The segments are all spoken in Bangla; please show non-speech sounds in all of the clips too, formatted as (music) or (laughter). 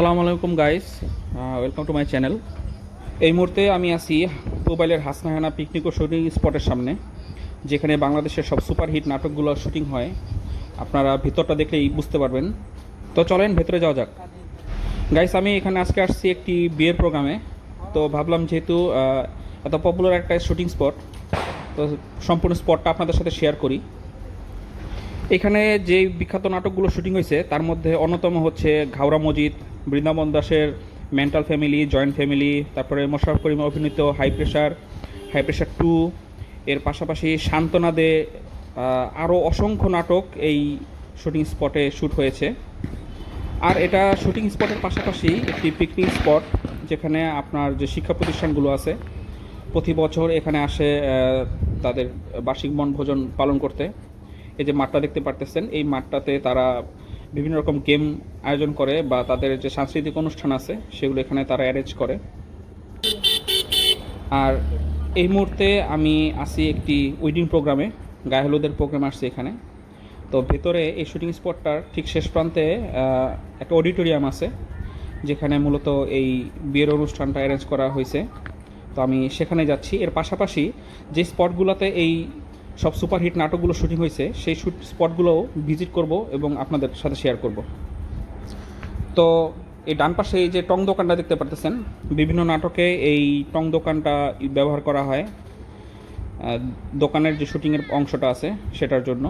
আসসালামু আলাইকুম guys welcome to my channel এই মুহূর্তে আমি আছি মোবাইলের হাসনাহানা পিকনিক ও শুটিং স্পটের সামনে, যেখানে বাংলাদেশের সব সুপারহিট নাটকগুলো শুটিং হয়। আপনারা ভিতরটা দেখলেই বুঝতে পারবেন। তো চলেন, ভেতরে যাওয়া যাক। গাইস আমি এখানে আজকে আসছি একটি বিয়ের প্রোগ্রামে তো ভাবলাম যেহেতু এত পপুলার একটা শুটিং স্পট তো সম্পূর্ণ স্পটটা আপনাদের সাথে শেয়ার করি। এখানে যে বিখ্যাত নাটকগুলো শুটিং হয়েছে, তার মধ্যে অন্যতম হচ্ছে ঘাওড়া মজিদ বৃন্দাবন দাসের মেন্টাল ফ্যামিলি জয়েন্ট ফ্যামিলি তারপরে মোশারফ করিম অভিনীত high pressure high pressure two এর পাশাপাশি সান্ত্বনা দে আরও অসংখ্য নাটক এই শুটিং স্পটে শ্যুট হয়েছে। আর এটা শুটিং স্পটের পাশাপাশি একটি পিকনিক স্পট যেখানে আপনার যে শিক্ষা প্রতিষ্ঠানগুলো আছে, প্রতি বছর এখানে আসে তাদের বার্ষিক বনভোজন পালন করতে। এই যে মাঠটা দেখতে পারতেছেন, এই মাঠটাতে তারা বিভিন্ন রকম গেম আয়োজন করে বা তাদের যে সাংস্কৃতিক অনুষ্ঠান আছে, সেগুলো এখানে তারা অ্যারেঞ্জ করে। আর এই মুহূর্তে আমি আসি একটি উইডিং প্রোগ্রামে গায়ে হলুদের প্রোগ্রাম আসছে এখানে। তো ভেতরে এই শুটিং স্পটটার ঠিক শেষ প্রান্তে একটা অডিটোরিয়াম আছে, যেখানে মূলত এই বিয়ের অনুষ্ঠানটা অ্যারেঞ্জ করা হয়েছে। তো আমি সেখানে যাচ্ছি। এর পাশাপাশি যে স্পটগুলোতে এই সব সুপারহিট নাটকগুলো শুটিং হয়েছে, সেই শুট স্পটগুলোও ভিজিট করব এবং আপনাদের সাথে শেয়ার করব। তো এই ডান পাশে এই যে টং দোকানটা দেখতে পারতেছেন, বিভিন্ন নাটকে এই টং দোকানটা ব্যবহার করা হয়। দোকানের যে শুটিংয়ের অংশটা আছে সেটার জন্য।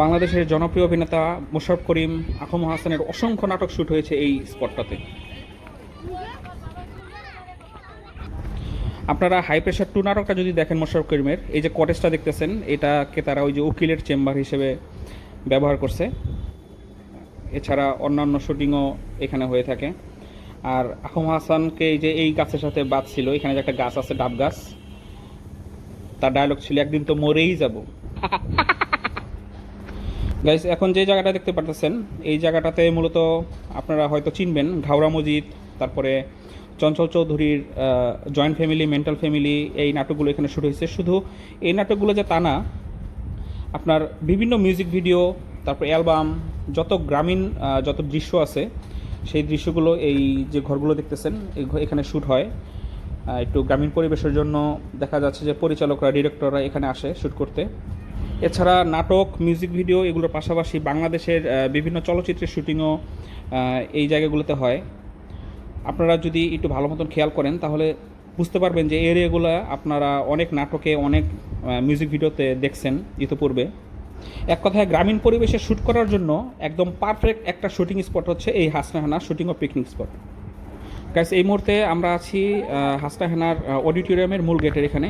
বাংলাদেশের জনপ্রিয় অভিনেতা মোশারফ করিম, আখম হাসানের অসংখ্য নাটক শ্যুট হয়েছে এই স্পটটাতে। আপনারা হাই প্রেশার নাটকটা যদি দেখেন মোশারফ করিমের, এই যে কটেজটা দেখতেছেন, এটাকে তারা ওই যে উকিলের চেম্বার হিসেবে ব্যবহার করছে। এছাড়া অন্যান্য শুটিংও এখানে হয়ে থাকে। আর আহম হাসানকে এই যে এই গাছের সাথে বাদ ছিল, এখানে যে একটা গাছ আছে, ডাব গাছ, তার ডায়লগ ছিল, একদিন তো মরেই যাব। গাইস (laughs) এখন যে জায়গাটা দেখতে পারতেছেন, এই জায়গাটাতে মূলত আপনারা হয়তো চিনবেন, ঘাওড়া মজিদ তারপরে চঞ্চল চৌধুরীর জয়েন্ট ফ্যামিলি মেন্টাল ফ্যামিলি এই নাটকগুলো এখানে শুরু হয়েছে। শুধু এই নাটকগুলো যে তা না, আপনার বিভিন্ন মিউজিক ভিডিও তারপর অ্যালবাম যত গ্রামীণ যত দৃশ্য আছে, সেই দৃশ্যগুলো এই যে ঘরগুলো দেখতেছেন এখানে শ্যুট হয়। একটু গ্রামীণ পরিবেশের জন্য দেখা যাচ্ছে যে পরিচালকরা ডিরেক্টররা এখানে আসে শ্যুট করতে। এছাড়া নাটক মিউজিক ভিডিও এগুলোর পাশাপাশি বাংলাদেশের বিভিন্ন চলচ্চিত্রের শ্যুটিংও এই জায়গাগুলোতে হয়। আপনারা যদি একটু ভালো মতন খেয়াল করেন, তাহলে বুঝতে পারবেন যে এরিয়াগুলো আপনারা অনেক নাটকে, অনেক মিউজিক ভিডিওতে দেখছেন ইতিপূর্বে। এক কথায় গ্রামীণ পরিবেশে শ্যুট করার জন্য একদম পারফেক্ট একটা শুটিং স্পট হচ্ছে এই হাসনাহানা শুটিং ও পিকনিক স্পট গাইস এই মুহূর্তে আমরা আছি হাসনাহানার অডিটোরিয়ামের মূল গেটের এখানে,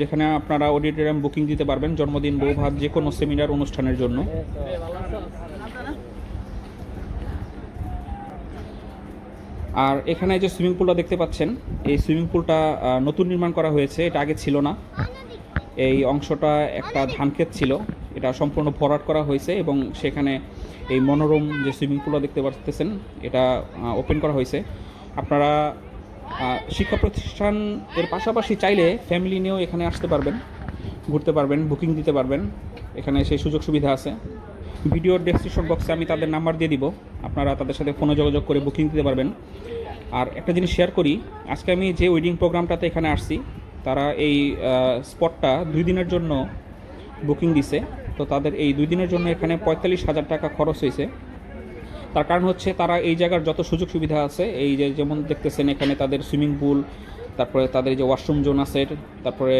যেখানে আপনারা অডিটোরিয়াম বুকিং দিতে পারবেন, জন্মদিন, বৌভাত যে কোনো সেমিনার অনুষ্ঠানের জন্য। আর এখানে যে সুইমিং পুলটা দেখতে পাচ্ছেন, এই সুইমিং পুলটা নতুন নির্মাণ করা হয়েছে, এটা আগে ছিল না। এই অংশটা একটা ধানক্ষেত ছিল, এটা সম্পূর্ণ ভরাট করা হয়েছে এবং সেখানে এই মনোরম যে সুইমিং পুলটা দেখতে পাচ্ছেন এটা ওপেন করা হয়েছে। আপনারা শিক্ষা প্রতিষ্ঠান এর পাশাপাশি চাইলে ফ্যামিলি নিয়েও এখানে আসতে পারবেন, ঘুরতে পারবেন বুকিং দিতে পারবেন। এখানে সেই সুযোগ সুবিধা আছে। ভিডিওর ডেসক্রিপশন বক্সে আমি তাদের নাম্বার দিয়ে দিব। আপনারা তাদের সাথে ফোনে যোগাযোগ করে বুকিং দিতে পারবেন। আর একটা জিনিস শেয়ার করি, আজকে আমি যে ওয়েডিং প্রোগ্রামটাতে এখানে আসছি, তারা এই স্পটটা দুই দিনের জন্য বুকিং দিছে। তো তাদের এই দুই দিনের জন্য এখানে পঁয়তাল্লিশ হাজার টাকা খরচ হয়েছে। তার কারণ হচ্ছে তারা এই জায়গার যত সুযোগ সুবিধা আছে, এই যে যেমন দেখতেছেন এখানে তাদের সুইমিং পুল তারপরে তাদের যে ওয়াশরুম জোন আছে, তারপরে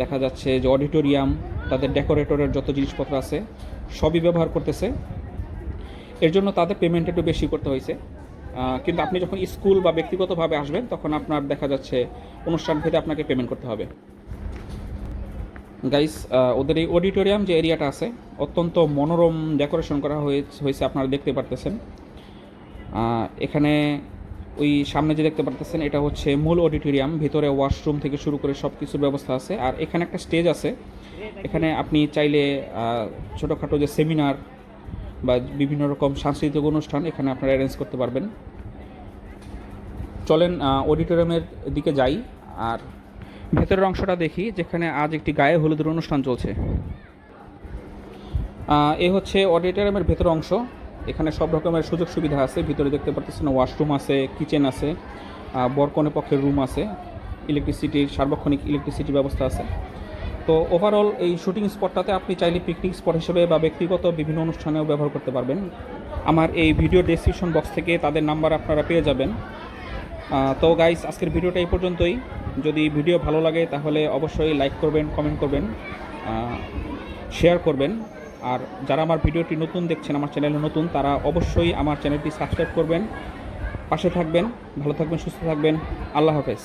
দেখা যাচ্ছে যে অডিটোরিয়াম তাদের ডেকোরেটরের যত জিনিসপত্র আছে সবই ব্যবহার করতেছে। এর জন্য তাদের পেমেন্ট একটু বেশি করতে হয়েছে। কিন্তু আপনি যখন স্কুল বা ব্যক্তিগতভাবে আসবেন, তখন আপনার দেখা যাচ্ছে অনুষ্ঠান ভেদে আপনাকে পেমেন্ট করতে হবে। গাইস ওদের এই অডিটোরিয়াম যে এরিয়াটা আছে, অত্যন্ত মনোরম ডেকোরেশন করা হয়েছে আপনারা দেখতে পারতেছেন। এখানে ওই সামনে যে দেখতে পারতেছেন, এটা হচ্ছে মূল অডিটোরিয়াম। ভিতরে ওয়াশরুম থেকে শুরু করে সব কিছুর ব্যবস্থা আছে। আর এখানে একটা স্টেজ আছে। এখানে আপনি চাইলে ছোটোখাটো যে সেমিনার বা বিভিন্ন রকম সাংস্কৃতিক অনুষ্ঠান এখানে আপনারা অ্যারেঞ্জ করতে পারবেন। চলেন অডিটোরিয়ামের দিকে যাই। আর ভেতরের অংশটা দেখি, যেখানে আজ একটি গায়ে হলুদের অনুষ্ঠান চলছে। এ হচ্ছে অডিটোরিয়ামের ভেতর অংশ। এখানে সব রকমের সুযোগ সুবিধা আছে। ভিতরে দেখতে পাচ্ছেন ওয়াশরুম আছে, কিচেন আছে বরকনে পক্ষের রুম আছে, ইলেকট্রিসিটির, সার্বক্ষণিক ইলেকট্রিসিটি ব্যবস্থা আছে। তো ওভারঅল এই শুটিং স্পটটাতে আপনি চাইলে পিকনিক স্পট হিসেবে বা ব্যক্তিগত বিভিন্ন অনুষ্ঠানেও ব্যবহার করতে পারবেন। আমার এই ভিডিও ডেসক্রিপশন বক্স থেকে তাদের নাম্বার আপনারা পেয়ে যাবেন। তো গাইস আজকের ভিডিওটা এই পর্যন্তই। যদি ভিডিও ভালো লাগে তাহলে অবশ্যই লাইক করবেন কমেন্ট করবেন শেয়ার করবেন। আর যারা আমার ভিডিওটি নতুন দেখছেন, আমার চ্যানেলে নতুন, তারা অবশ্যই আমার চ্যানেলটি সাবস্ক্রাইব করবেন, পাশে থাকবেন, ভালো থাকবেন, সুস্থ থাকবেন, আল্লাহ হাফেজ।